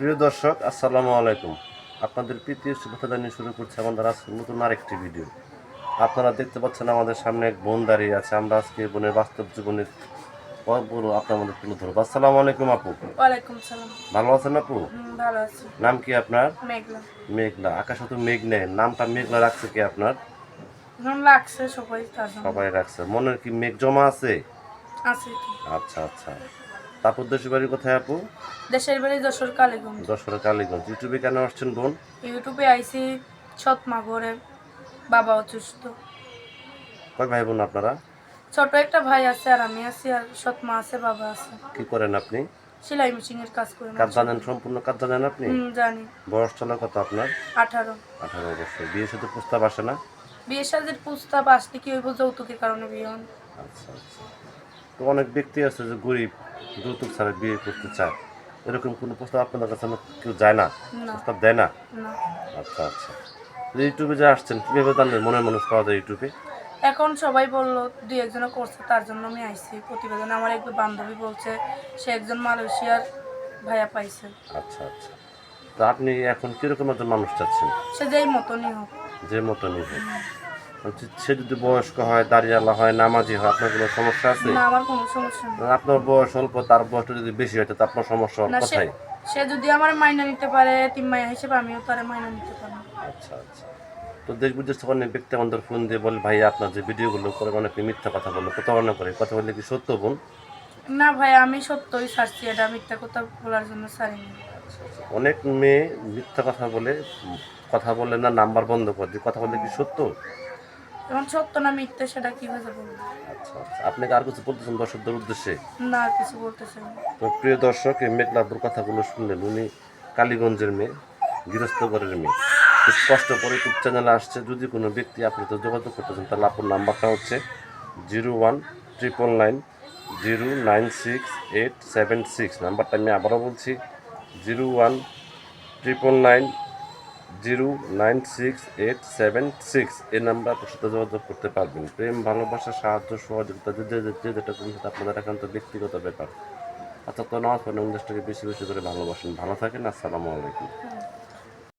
প্রিয় দর্শক আসসালামু আলাইকুম। আপনাদের প্রীতি শুভেচ্ছা জানিয়ে শুরু করছি আমাদের আজকে নতুন আরেকটি ভিডিও। আপনারা দেখতে পাচ্ছেন আমাদের সামনে এক বোন দাঁড়িয়ে আছে। আমরা আজকে বোনের বাস্তব জীবনের গল্পগুলো আপনাদের তুলে ধরবো। আসসালামু আলাইকুম আপু। ভালো আছেন আপু? নাম কি আপনার? মেঘলা। আকাশে তো মেঘ নেই। নামটা মেঘলা রাখছে কি আপনার? সবাই রাখছে। মনের কি মেঘ জমা আছে? আচ্ছা আচ্ছা। তারপর দেশের বাড়ি কোথায় আপু? দেশের বাড়ি যশোর কালীগঞ্জ। যশোর কালীগঞ্জ। ইউটিউবে কেন আসছেন বোন? ইউটিউবে আইসি সৎমা ঘরে বাবা অসুস্থ। কয় ভাই বোন আপনারা? ছোট একটা ভাই আছে আর আমি আছি আর সৎমা আছে বাবা আছে। কি করেন আপনি? সেলাই মেশিনের কাজ করি। কাজ জানেন? সম্পূর্ণ কাজ জানেন আপনি? জানি। বয়স চলা কত আপনার? আঠারো। আঠারো বছর। বিয়ের সাথে প্রস্তাব আসে না? বিয়ে সাজের প্রস্তাব আসলে কি হইব যৌতুকের কারণে বিয়ে আচ্ছা আচ্ছা। তো অনেক ব্যক্তি আছে যে গরিব যৌতুক ছাড়া বিয়ে করতে চায়। এরকম কোনো প্রস্তাব আপনাদের কাছে কেউ যায় না? প্রস্তাব দেয় না? আচ্ছা আচ্ছা। ইউটিউবে যে আসছেন কীভাবে জানলেন মনের মানুষ পাওয়া যায় ইউটিউবে? এখন সবাই বলল দুই একজনে করছে তার জন্য আমি আইছি। প্রতিবেদন আমার এক বান্ধবী বলছে সে একজন মালয়েশিয়ার ভাইয়া পাইছে। আচ্ছা আচ্ছা। তো আপনি এখন কীরকম একজন মানুষ চাচ্ছেন? সে যেই মতনই হোক। যে মতনই হোক। সে যদি বয়স্ক হয় দাঁড়িয়ালা হয় নামাজি হয় আপনার কোনো সমস্যা আছে? না আমার কোনো সমস্যা নেই। আপনার বয়স অল্প তার বয়সটা যদি বেশি হয় তো আপনার সমস্যা না সে সে যদি আমার মাইনা নিতে পারে তিন মাইয়া হিসেবে আমিও তারে মাইনা নিতে পারি আচ্ছা আচ্ছা। তো দেশ বিদেশ থেকে অনেক ব্যক্তি আমাদের ফোন দিয়ে বলে ভাই আপনার যে ভিডিওগুলো করেন অনেকে মিথ্যা কথা বলে প্রতারণা করে কথা বললে কি সত্য বোন? না ভাই আমি সত্যই ছাড়ছি এটা মিথ্যা কথা বলার জন্য ছাড়িনি আচ্ছা, আচ্ছা। অনেক মেয়ে মিথ্যা কথা বলে কথা বলে না নাম্বার বন্ধ করে দিয়ে কথা বললে কি সত্য? এখন সত্য না মিথ্যা সেটা কীভাবে বলব? আচ্ছা আচ্ছা। আর কিছু বলতেছেন দর্শকদের উদ্দেশ্যে? না আর কিছু বলতেছে না। তো প্রিয় দর্শক এই মেঘলাপুর কথাগুলো শুনলেন। উনি কালীগঞ্জের মেয়ে গৃহস্থগরের মেয়ে। খুব কষ্ট করে ইউটিউব চ্যানেলে আসছে। যদি কোনো ব্যক্তি আপনি তো যোগাযোগ করতেছেন তাহলে আপনার নাম্বারটা হচ্ছে zero one triple nine zero nine six eight seven six. নাম্বারটা আমি আবারও বলছি zero one triple nine zero nine six eight seven six এই নাম্বার আপনার সাথে যোগাযোগ করতে পারবেন। প্রেম, ভালোবাসা, সাহায্য, সহযোগিতা, যে যে যেটা করুন সেটা আপনাদের একান্ত ব্যক্তিগত ব্যাপার। আচ্ছা তো নামাজ পড়েন দেশটাকে বেশি বেশি করে ভালোবাসেন। ভালো থাকেন, আসসালামু আলাইকুম।